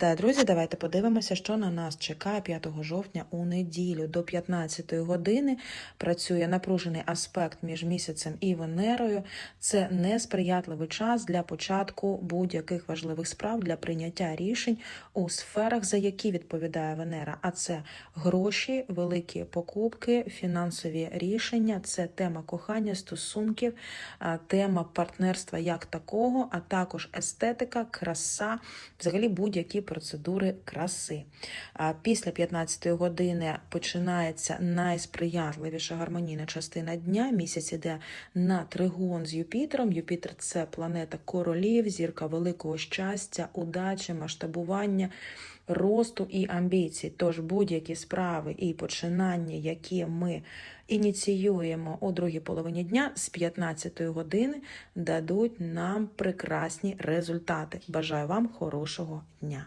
Та, друзі, давайте подивимося, що на нас чекає 5 жовтня у неділю. До 15 години працює напружений аспект між місяцем і Венерою. Це несприятливий час для початку будь-яких важливих справ для прийняття рішень у сферах, за які відповідає Венера. А це гроші, великі покупки, фінансові рішення, це тема кохання, стосунків, тема партнерства як такого, а також естетика, краса, взагалі будь-які процедури краси. Після 15 години починається найсприятливіша гармонійна частина дня. Місяць іде на тригон з Юпітером. Юпітер це планета королів, зірка великого щастя, удачі, масштабування. Росту і амбіцій, тож будь-які справи і починання, які ми ініціюємо у другій половині дня з 15 години, дадуть нам прекрасні результати. Бажаю вам хорошого дня!